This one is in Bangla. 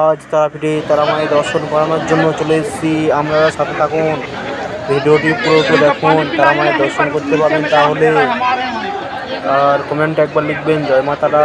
আজ তারাপীঠে তারামায়ের দর্শন করানোর জন্য চলে এসেছি। আমরা সাথে থাকুন। ভিডিওটি পুরোপুরি দেখুন, তারামায়ের দর্শন করতে পারবেন তাহলে। আর কমেন্ট একবার লিখবেন, জয় মা তারা।